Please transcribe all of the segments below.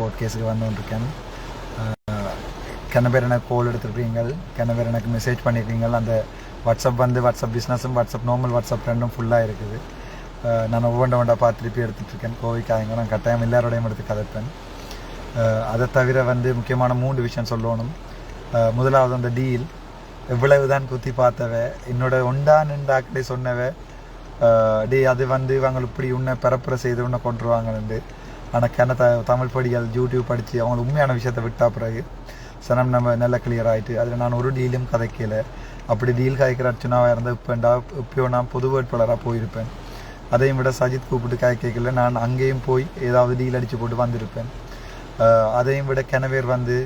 Court கேஸுக்கு வந்துருக்கேன் கொண்டிருக்கேன் பேர் எனக்கு கால் எடுத்துருக்கீங்க கன பேர் எனக்கு மெசேஜ் பண்ணியிருக்கீங்கள் அந்த வாட்ஸ்அப் வந்து வாட்ஸ்அப் பிஸ்னஸும் வாட்ஸ்அப் நார்மல் வாட்ஸ்அப் ரெண்டும் ஃபுல்லாக இருக்குது. நான் ஒவ்வொன்றை ஒன்றா பார்த்து திருப்பி எடுத்துட்டு இருக்கேன். கோவிக்காயங்க நான் கட்டாயம் எல்லாரோடையும் எடுத்து கதைப்பேன். அதை தவிர வந்து முக்கியமான மூன்று விஷயம் சொல்லணும். முதலாவது அந்த டீல் எவ்வளவுதான் குத்தி பார்த்தவ என்னோட ஒண்டா நின்றாக்கிட்டே சொன்னவ டே அது வந்து இவங்க இப்படி உன்னை பரப்புரை செய்து உன்னை கொண்டுருவாங்கன்னு ஆனால் கண்ண தமிழ் படிகள் யூடியூப் படித்து அவங்க உண்மையான விஷயத்தை விட்டா பிறகு சனம் நம்ம நல்ல கிளியர் ஆகிட்டு அதில் நான் ஒரு டீலும் கதைக்கல. அப்படி டீல் காய்க்கிற அர்ச்சனாவாக இருந்தால் இப்போண்டா இப்போ நான் பொது வேட்பாளராக போயிருப்பேன். அதையும் விட சஜித் கூப்பிட்டு காய் கேட்கல நான் அங்கேயும் போய் ஏதாவது டீல் அடித்து போட்டு வந்திருப்பேன். அதையும் விட கிணவேர் வந்து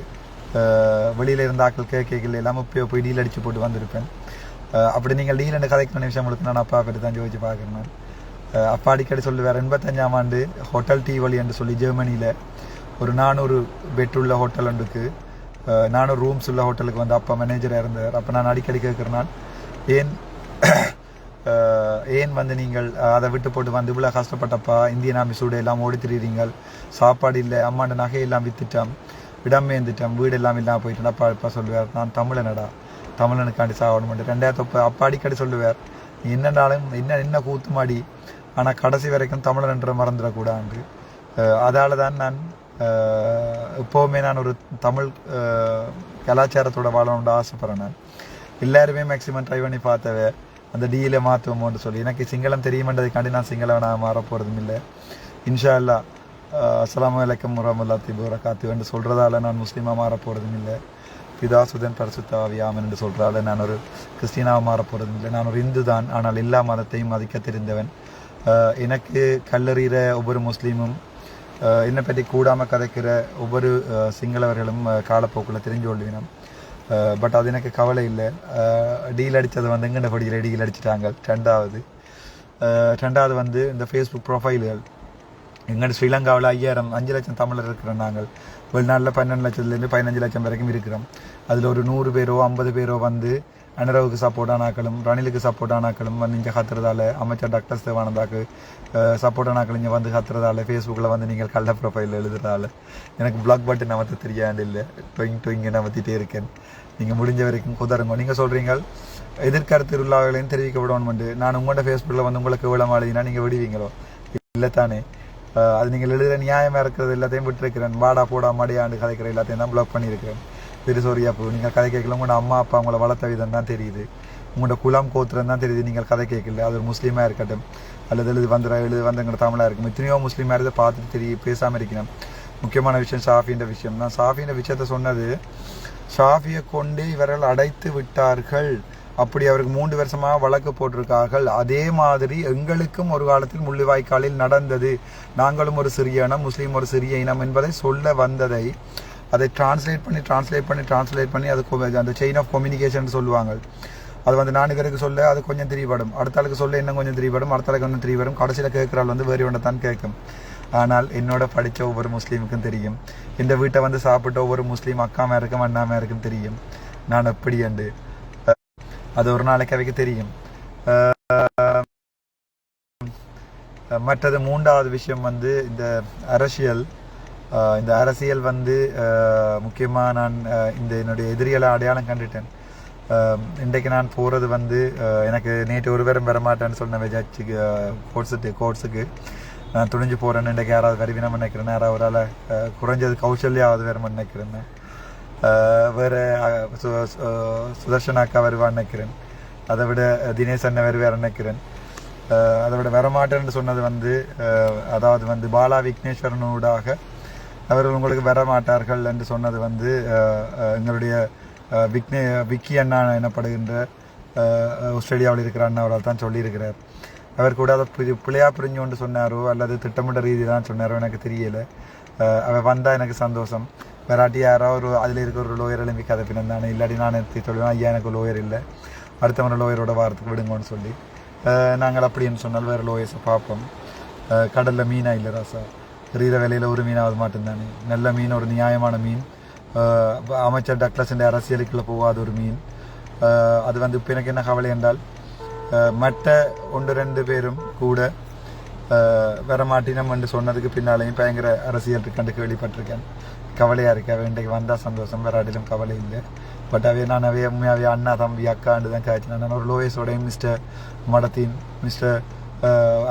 வெளியில் இருந்த ஆட்கள் கேட்கல எல்லாமே இப்போ போய் டீல் அடித்து போட்டு வந்திருப்பேன். அப்படி நீங்கள் டீல் என்று கதைக்கிற விஷயம் உங்களுக்கு நான் அப்பா பற்றி தான் ஜோதிச்சு பார்க்குறேன் நான். அப்பா அடிக்கடி சொல்லுவார் எண்பத்தஞ்சாம் ஆண்டு ஹோட்டல் டீவலி என்று சொல்லி ஜெர்மனியில் ஒரு நானூறு பெட் உள்ள ஹோட்டல் ஒன்றுக்கு நானூறு ரூம்ஸ் உள்ள ஹோட்டலுக்கு வந்து அப்பா மேனேஜராக இருந்தார். அப்போ நான் அடிக்கடி கேட்குறனால் ஏன் ஏன் வந்து நீங்கள் அதை விட்டு போட்டு வந்து இவ்வளோ கஷ்டப்பட்டப்பா இந்தியன் ஆர்மி சூடு எல்லாம் ஓடி திரியுறீங்கள் சாப்பாடு இல்லை அம்மாண்ட நகையெல்லாம் எல்லாம் இடம் ஏந்துட்டோம் வீடு எல்லாம் இல்லாமல் போயிட்டு அப்பா அப்பா சொல்லுவார் நான் தமிழனடா. தமிழனுக்காண்டி சாகணும் ரெண்டாயிரத்து அப்பா அப்பா அடிக்கடி சொல்லுவார் நீ என்னடாலும் என்ன என்ன கூத்துமாடி ஆனால் கடைசி வரைக்கும் தமிழன் என்று மறந்துடக்கூடாது. அதால் தான் நான் அஹ், எப்போவுமே நான் ஒரு தமிழ் கலாச்சாரத்தோட வாழணும்னு ஆசைப்பட்றேன் நான். எல்லாருமே மேக்ஸிமம் ட்ரை பண்ணி பார்த்தவ அந்த டீலை மாற்றுவோமோன்னு சொல்லி. எனக்கு சிங்களம் தெரியுமென்றதுக்காண்டி நான் சிங்களவனாக மாற போகிறதும் இல்லை. இன்ஷா அல்லா அஸ்லாம் வலைக்கம் முரமுல்லா வரமல்லாத்தி காத்து என்று சொல்கிறதால நான் முஸ்லீமாக மாற போகிறதும் இல்லை. பிதா சுதன் பரிசுத்தாவியாமன் என்று சொல்கிறால நான் ஒரு கிறிஸ்டினாக மாற போகிறதும் இல்லை. நான் ஒரு இந்து தான் ஆனால் எல்லா மதத்தையும் மதிக்க தெரிந்தவன். எனக்கு கல்லறிகிற ஒவ்வொரு முஸ்லீமும் என்னை பற்றி கூடாமல் கதைக்கிற ஒவ்வொரு சிங்களவர்களும் காலப்போக்கில் தெரிஞ்சு கொள்வினோம். பட் அது எனக்கு கவலை இல்லை. டீல் அடித்தது வந்து எங்கண்ட படியில் டீல் அடிச்சிட்டாங்க? ரெண்டாவது ரெண்டாவது வந்து இந்த ஃபேஸ்புக் ப்ரொஃபைல்கள் எங்கள் ஸ்ரீலங்காவில் ஐயாயிரம் அஞ்சு லட்சம் தமிழர் இருக்கிறோம் நாங்கள். வெளிநாட்டில் பன்னெண்டு லட்சத்துலேருந்து பதினஞ்சு லட்சம் வரைக்கும் இருக்கிறோம். அதில் ஒரு நூறு பேரோ ஐம்பது பேரோ வந்து அனுரவுக்கு சப்போர்ட்டானாக்களும் ரணிலுக்கு சப்போர்ட்டானாக்களும் வந்து இங்கே கத்துறதால அமைச்சர் டாக்டர் சிவானந்தாக்கு சப்போர்ட்டானாக்கள் இங்கே வந்து கத்துறதால ஃபேஸ்புக்கில் வந்து நீங்கள் கள்ள ப்ரொஃபைல் எழுதுறதால எனக்கு பிளாக் பட்டன் நமத்து தெரியாது இல்லை. டொயிங் டொயிங்க நமத்திட்டே இருக்கேன். நீங்கள் முடிஞ்ச வரைக்கும் குதருங்க. நீங்கள் சொல்கிறீங்க எதிர்கருத்து உள்ளவர்களையும் தெரிவிக்க விடணும்ண்டு நான் உங்களோட ஃபேஸ்புக்கில் வந்து உங்களுக்கு விளம் எழுதினா நீங்கள் விடுவீங்களோ? இல்லை தானே. அது நீங்கள் எழுதுகிற நியாயமாக இருக்கிறது எல்லாத்தையும் விட்டுருக்கிறேன். வாடா போடா மடியாண்டு கதைக்கிற எல்லாத்தையும் தான் பிளாக் பண்ணியிருக்கிறேன். திருசோரியா பூ நீங்கள் கதை கேட்கல உங்களோட அம்மா அப்பா உங்களை வளர்த்த விதம் தான் தெரியுது. உங்களோட குலாம் கோத்திரம் தான் தெரியுது. நீங்கள் கதை கேட்கல. அது ஒரு முஸ்லீமாக இருக்கட்டும் அல்லது எழுது வந்துற எழுது வந்துங்கிற தமிழாக இருக்கும் எத்தனையோ முஸ்லீமாக இருந்து பார்த்துட்டு தெரிய பேசாமல் இருக்கணும். முக்கியமான விஷயம் ஷாஃபின்ற விஷயம். நான் ஷாஃபின்ற விஷயத்த சொன்னது ஷாஃபியை கொண்டு இவர்கள் அடைத்து விட்டார்கள். அப்படி அவருக்கு மூன்று வருஷமாக வழக்கு போட்டிருக்கார்கள். அதே மாதிரி எங்களுக்கும் ஒரு காலத்தில் முள்ளிவாய்க்காலில் நடந்தது. நாங்களும் ஒரு சிறிய இனம் முஸ்லீம் ஒரு சிறிய இனம் என்பதை சொல்ல வந்ததை அதை டிரான்ஸ்லேட் பண்ணி டிரான்ஸ்லேட் பண்ணி டிரான்ஸ்லேட் பண்ணி அது அந்த செயின் ஆஃப் கம்யூனிகேஷன் சொல்லுவாங்க. அது வந்து நான்கு பேருக்கு சொல்ல அது கொஞ்சம் திரிபடும். அடுத்த ஆளுக்கு சொல்ல இன்னும் கொஞ்சம் திரிபடும். அடுத்த ஆளுக்கு இன்னும் திரிபடும். கடைசியில் கேட்குற ஆள் வந்து வேறு ஒன்றை தான் கேட்கும். ஆனால் என்னோட படித்த ஒவ்வொரு முஸ்லீமுக்கும் தெரியும். இந்த வீட்டை வந்து சாப்பிட்ட ஒவ்வொரு முஸ்லீம் அக்காம இருக்கும் அண்ணாம இருக்கும் தெரியும். நான் எப்படி அண்டு அது ஒரு நாளைக்கு அவைக்கு தெரியும். மற்றது மூன்றாவது விஷயம் வந்து இந்த அரசியல். இந்த அரசியல் வந்து முக்கியமாக நான் இந்த என்னுடைய எதிரிகளை அடையாளம் கண்டுட்டேன். இன்றைக்கு நான் போகிறது வந்து எனக்கு நேற்று ஒரு பேரும் வரமாட்டேன்னு சொன்ன ஜட்ஜுக்கு கோர்ஸுக்கு கோர்ஸுக்கு நான் துணிஞ்சு போகிறேன்னு இன்றைக்கு யாராவது வருவினம் நினைக்கிறேன் யாராவது ஒரு ஆளை, குறைஞ்சது கௌசல்யாவது வேறு நினைக்கிறேன் வேறு சு- சுதர்ஷன் அக்கா வருவான்னு நினைக்கிறேன். அதை விட தினேஷ் அண்ணன் வருவார் நினைக்கிறேன். அதை விட வரமாட்டேன்னு சொன்னது வந்து அதாவது வந்து பாலா விக்னேஸ்வரனூடாக அவர்கள் உங்களுக்கு வர மாட்டார்கள் என்று சொன்னது வந்து எங்களுடைய விக்னே விக்கி அண்ணா எனப்படுகின்ற ஆஸ்திரேலியாவில் இருக்கிற அண்ணா அவரால் தான் சொல்லியிருக்கிறார். அவர் கூட அதை புரி பிள்ளையா புரிஞ்சு கொண்டு சொன்னாரோ அல்லது திட்டமிட்ட ரீதி தான் சொன்னாரோ எனக்கு தெரியலை. அவர் வந்தால் எனக்கு சந்தோஷம். வராட்டி யாரோ ஒரு அதில் இருக்கிற ஒரு லோயர் எழும்பி கதை பின்னானே இல்லாட்டி நான் எடுத்து சொல்லுவேன். ஐயா எனக்கு லோயர் இல்லை. அடுத்தவன லோயரோட வாரத்துக்கு விடுங்கன்னு சொல்லி. நாங்கள் அப்படின்னு சொன்னால் வேறு லோயர்ஸை பார்ப்போம். கடலில் மீனா இல்லை ராசா. எறிகிற விலையில் ஒரு மீனாவது மட்டும்தானே. நல்ல மீன் ஒரு நியாயமான மீன். அமைச்சர் டக்ளஸின் அரசியலுக்குள்ளே போகாத ஒரு மீன். அது வந்து இப்போ எனக்கு என்ன கவலை என்றால் மற்ற ஒன்று ரெண்டு பேரும் கூட வர மாட்டினம் என்று சொன்னதுக்கு பின்னாலேயும் பயங்கர அரசியல் கண்டுக்கு வெளிப்பட்டிருக்கேன். கவலையாக இருக்கு. அவன் இன்றைக்கு வந்தால் சந்தோஷம். வேறாட்டிலும் கவலை இல்லை. பட் அவையே நான் அவைய உண்மையாகவே அண்ணா தம்பி அக்காண்டு தான் காய்ச்சினேன் நான் ஒரு லோயஸோடையும் மிஸ்டர் மடத்தின் மிஸ்டர்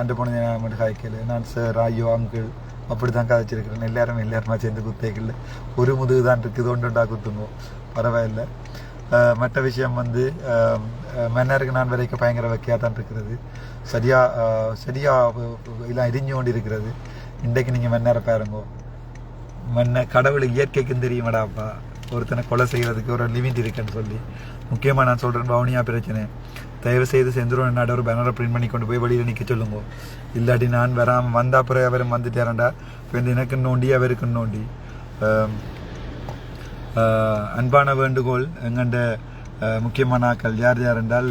அண்டு போன மட்டும் காய்க்கல. நான் சார் ஐயோ அங்கிள் அப்படி தான் கதைச்சிருக்கிறேன் எல்லாரும் எல்லாருமா சேர்ந்து குத்தேக்கல ஒரு முதுகு தான் இருக்குது ஒன்றுண்டா குத்துங்கோ. பரவாயில்லை. மற்ற விஷயம் வந்து மன்னருக்கு நான் வரைக்கும் பயங்கர வைக்கையாக தான் இருக்கிறது. சரியா சரியாக எல்லாம் இறிஞ்சு கொண்டு இருக்கிறது இன்றைக்கு நீங்கள் மன்னரை பாருங்க. மன்ன கடவுள் இயற்கைக்கும் தெரியுமாடாப்பா ஒருத்தனை கொலை செய்கிறதுக்கு ஒரு லிமிட் இருக்குன்னு சொல்லி. முக்கியமாக நான் சொல்கிறேன் வவுனியா பிரச்சனை. தயவு செய்து செந்துருவன் என்னாட ஒரு பேனரை பிரிண்ட் பண்ணி கொண்டு போய் வெளியில் நிற்க சொல்லுங்க. இல்லாட்டி நான் வராமல் வந்த அப்புறம் அவரும் வந்துட்டாரண்டா இப்போ இந்த எனக்கு நோண்டி அவருக்கு நோண்டி. அன்பான வேண்டுகோள் எங்கண்ட முக்கியமான ஆக்கள் யார் யார் என்றால்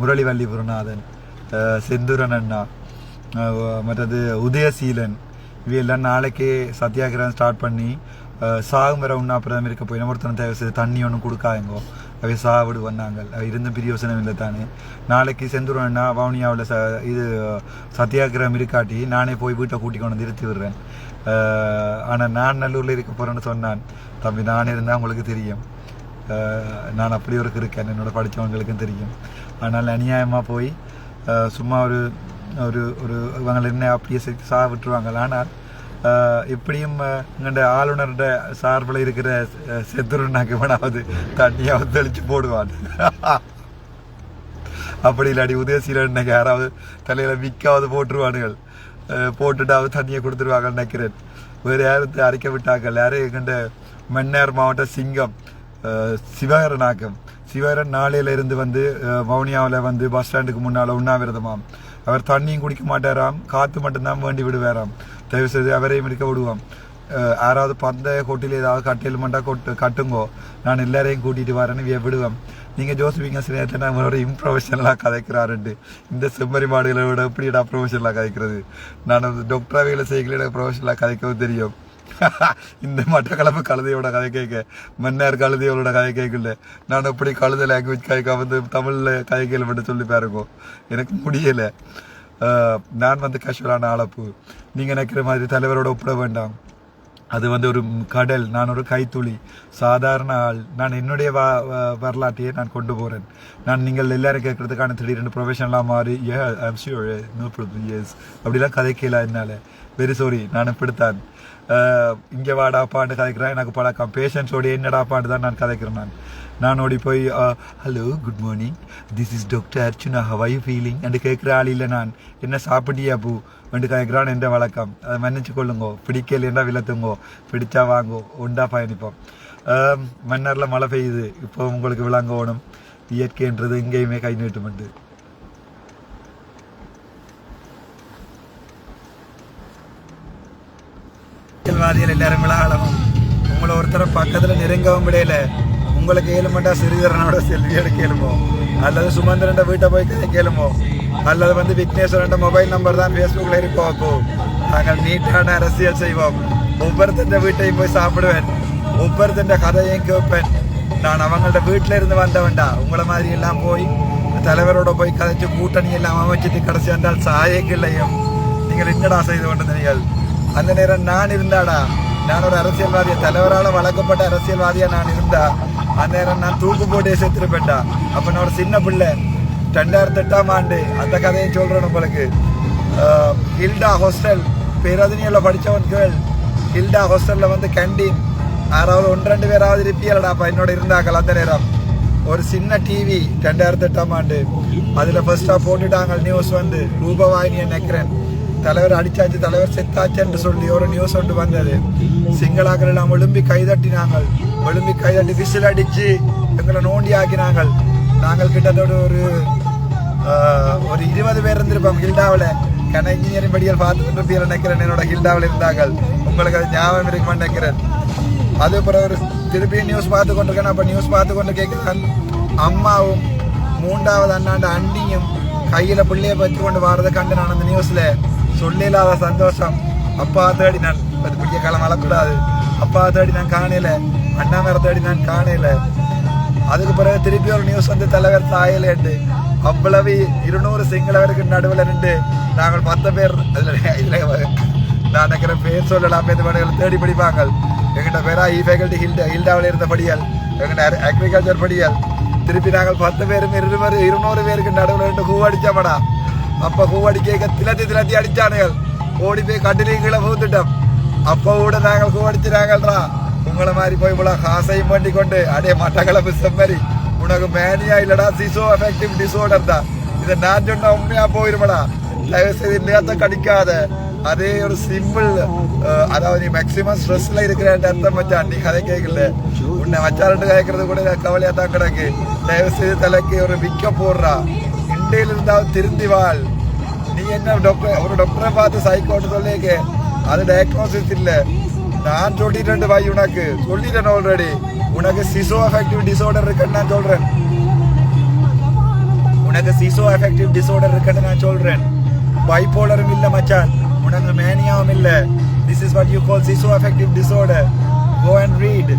முரளிவள்ளி குருநாதன் செந்துரன் செந்தூரன் அண்ணா மற்றது உதயசீலன். இவையெல்லாம் நாளைக்கே சத்தியாகிரகம் ஸ்டார்ட் பண்ணி ஆஹ் சாகும் வர உண்ணாப்பிரதம் இருக்க போய் ஒருத்தனை தேவை செய்து தண்ணி ஒன்றும் கொடுக்காங்கோ அவை சாவிடு வந்தாங்க இருந்த பிரியோசனம் இல்லை தானே. நாளைக்கு செந்துருவேன்னா வவுனியாவில் ச இது சத்தியாகிரகம் இருக்காட்டி நானே போய் வீட்டை கூட்டி கொண்டு வந்து நிறுத்தி விடுறேன். ஆனால் நான் நல்லூரில் இருக்க போகிறேன்னு சொன்னான். தம்பி நான் இருந்தால் உங்களுக்கு தெரியும். நான் அப்படி ஒரு இருக்கேன் என்னோட படித்தவங்களுக்கும் தெரியும். ஆனால் அநியாயமாக போய் சும்மா ஒரு ஒரு ஒரு இவங்களை என்ன அப்படியே சேர்த்து சா விட்டுருவாங்க ஆனால் இப்படியும் எப்படியும் எங்கள்ட ஆளுநர்ட சார்பில் இருக்கிற செத்துருனாக்கு வேணாவது தண்ணியாவது தெளிச்சு போடுவான். அப்படி இல்லாடி உதயசீலன் யாராவது தலையில் விற்காவது போட்டுருவானுகள். போட்டுட்டாவது தண்ணியை கொடுத்துருவாங்க நினைக்கிறேன். வேறு யாரும் அரைக்க விட்டார்கள். யாரும் எங்கண்ட மன்னார் மாவட்ட சிங்கம் அஹ் சிவகரனாக்கம் சிவகரன் நாளையில இருந்து வந்து வவுனியாவில் வந்து பஸ் ஸ்டாண்டுக்கு முன்னால உண்ணாவிரதமாம். அவர் தண்ணியும் குடிக்க மாட்டாராம் காற்று மட்டும்தான் வேண்டி விடுவாராம். தயவு செய்து அவரையும் இருக்க விடுவோம் யாராவது பந்த ஹோட்டலில் ஏதாவது கட்டையில் மட்டும் கொட்டு கட்டுங்கோ. நான் எல்லாரையும் கூட்டிகிட்டு வரேன்னு விடுவேன் நீங்கள் ஜோசிபிங்க சிநேகத்தை நான் நம்மளோட இம்ப்ரொஃபஷனலாக கதைக்கிறாருண்டு இந்த செம்மறி மாடுகளை விட எப்படிடா ப்ரொஃபஷனலாக கதைக்கிறது? நான் டாக்டராக வேலை செய்யல ப்ரொஃபஷனலாக கதைக்கவும் தெரியும். இந்த மட்டக்களப்பு கழுதையோட கதை கேட்க. மன்னார் கழுதையோட கதை கேட்கல. நான் எப்படி கழுத லாங்குவேஜ் கதைக்க வந்து தமிழில் கதை கேள்விப்பட்டு சொல்லி பாருங்கோ. எனக்கு முடியலை. நான் வந்து கஷ்டலான ஆளப்பு நீங்கள் நினைக்கிற மாதிரி தலைவரோட ஒப்பிட வேண்டாம் அது வந்து ஒரு கடல் நான் ஒரு கைத்துளி சாதாரண ஆள் நான் என்னுடைய வா வ- வரலாற்றையே நான் கொண்டு போகிறேன் நான் நீங்கள் எல்லாரும் கேட்கறதுக்கான திடீர்னு ப்ரொஃபஷனலாக மாறி ஏ I'm sure no problem yes அப்படிலாம் கதைக்கல என்னால் வெரி சாரி நான் இப்படித்தான் இங்கே வாடாப்பான்னு கதைக்கிறேன் எனக்கு பழக்கம் பேஷண்ட்ஸோட என்னடாப்பான்னு தான் நான் கதைக்கிறேன் நான் நான் ஓடி போய் hello good morning this is doctor Archuna how are feeling என்று கேட்குற ஆள் இல்லை நான். என்ன சாப்பிட்டியா பூ? என்று கேட்குறான் என்ற வழக்கம். அதை மன்னிச்சு கொள்ளுங்கோ. பிடிக்கலைன்னா விளத்துங்கோ பிடிச்சா வாங்கோ. உண்டா பயணிப்போம். மன்னரில் மழை பெய்யுது. இப்போ உங்களுக்கு விளங்கணும் இயற்கைன்றது எங்கேயுமே கை நீட்டுமெண்டு அரசியல்வாதிகள் எல்லாரும் விளையாடணும் உங்களை ஒருத்தர பக்கத்தில் நெருங்கவும் முடியல உங்களை ஏழுமட்டா சிறிதரனோட செல்வியோட கேளுமோ அல்லது சுமந்திரன் வீட்டை போய் கேளுமோ அல்லது வந்து விக்னேஸ்வரன் மொபைல் நம்பர் தான் ஃபேஸ்புக்கில் இருப்போம் நாங்கள் நீட்டான அரசியல் செய்வோம். ஒவ்வொருத்தந்த வீட்டையும் போய் சாப்பிடுவேன். ஒவ்வொருத்தந்த கதையும் கேட்பேன். நான் அவங்கள்ட்ட வீட்டில் இருந்து வந்தவன்டா. உங்களை மாதிரி எல்லாம் போய் தலைவரோட போய் கதைச்சு கூட்டணி எல்லாம் அமைச்சிட்டு கடைசி வந்தால் சாயக்கில்லையும் நீங்கள் என்னடா செய்து கொண்டிருந்தீர்கள்? அந்த நேரம் நான் இருந்தாடா. நான் ஒரு அரசியல்வாதியை? தலைவரால் வழங்கப்பட்ட அரசியல்வாதியாக நான் இருந்தா? அந்த நேரம் நான் தூக்கு போட்டே செத்துருப்பேன்டா. அப்போ நான் ஒரு சின்ன பிள்ளை. ரெண்டாயிரத்தி எட்டாம் ஆண்டு அந்த கதையை சொல்கிறேன் உங்களுக்கு. ஹில்டா ஹாஸ்டல். பேரதினியில் படித்தவன் கேள். ஹில்டா ஹாஸ்டலில் வந்து கேண்டீன் யாராவது ஒன்று ரெண்டு பேராவது இருப்பியலடாப்பா என்னோட இருந்தாக்கள் அந்த நேரம். ஒரு சின்ன டிவி ரெண்டாயிரத்தி எட்டாம் ஆண்டு. அதில் ஃபர்ஸ்டா போட்டுட்டாங்க நியூஸ் வந்து. ரூபவாயினியை நினைக்கிறேன். தலைவர் அடிச்சாச்சு தலைவர் செத்தாச்சுன்னு சொல்லி ஒரு நியூஸ் ஒன்று வந்தது. சிங்களாக்கள் எல்லாம் எழும்பி கைதட்டினாங்கள் எழும்பி கைதட்டி விசில் அடிச்சு எங்களை நோண்டி ஆக்கினாங்கள் நாங்கள் கிட்டத்தட்ட ஒரு ஒரு இருபது பேர் இருந்திருப்போம் ஹில்டாவில். கன இன்ஜினியரிங் படிகள் பார்த்துட்டு பேர் நினைக்கிறேன். என்னோட ஹில்டாவில் இருந்தாங்கள் உங்களுக்கு அது ஞாபகம் இருக்குமான்னு நினைக்கிறேன். அது அப்புறம் ஒரு திருப்பி நியூஸ் பார்த்து கொண்டிருக்கேன். அப்போ நியூஸ் பார்த்து கொண்டு கேட்குறேன். அம்மாவும் மூன்றாவது அண்ணாண்ட அண்டியும் கையில் பிள்ளையை வச்சு கொண்டு வர்றதை கண்டு நான் அந்த நியூஸில் சொல்லில்லாத சந்தோஷம். அப்பா தேடி நான் அது பிடிக்க காலம் அளக்கூடாது. அப்பா தேடி நான் காணையில அண்ணா மேல தேடி நான் காணையில அதுக்கு பிறகு திருப்பி ஒரு நியூஸ் வந்து தலைவர் சாயலேண்டு அவ்வளவு இருநூறு சிங்களவருக்கு நடுவில் நின்று நாங்கள் பத்து பேர் அதில் இதில் நான் நினைக்கிற பேர் சொல்லலாம் இந்த பணிகள் தேடி படிப்பாங்க எங்கிட்ட பேரா இ ஃபேக்கல்டி ஹில்டா ஹில்டாவில் இருந்தபடியால் எங்கிட்ட அக்ரிகல்ச்சர் படியால். திருப்பி நாங்கள் பத்து பேரும் இருநூறு இருநூறு பேருக்கு நடுவில் நின்று ஹூ அப்ப ஹூ அடிக்க திலத்தி திலத்தி அடிச்சானுகள். ஓடி போய் கட்டிலையும் கீழே பூத்துட்டோம். அப்ப கூட நாங்கள் ஹூ அடிச்சிடாங்கள்ரா உங்களை மாதிரி போய் இவ்வளோ காசையும் பண்ணி கொண்டு அடே மட்டக்களப்பு செம்மறி. உனக்கு மேனியா இல்லடா சிசோ எஃபெக்டிவ் டிசோர்டர் தான். இதை நான் சொன்ன உண்மையா போயிருமடா. தயவு செய்து நேரத்தை கடிக்காத. அதே ஒரு சிம்பிள் அதாவது நீ மேக்சிமம் ஸ்ட்ரெஸ்ல இருக்கிற அர்த்தம் மச்சான் நீ கதை கேட்கல உன்னை வச்சாலட்டு கேட்கறது கூட கவலையா தான் கிடக்கு. தயவு செய்து தலைக்கு ஒரு விக்க போடுறா. மண்டையில் இருந்தால் திருந்தி வாழ். நீ என்ன டாக்டர் ஒரு டாக்டரை பார்த்து சைக்கோட்டு சொல்லிக்க அது டயக்னோசிஸ் இல்லை. நான் சொல்லிட்டேன் பாய் உனக்கு. சொல்லிட்டேன் ஆல்ரெடி உனக்கு சிசோ அஃபெக்டிவ் டிசார்டர் இருக்குன்னு நான் சொல்கிறேன் உனக்கு சிசோ அஃபெக்டிவ் டிசார்டர் இருக்குன்னு நான் சொல்கிறேன் பைபோலரும் இல்லை மச்சான். உனக்கு மேனியாவும் இல்லை. This is what you call சிசோ affective disorder go and read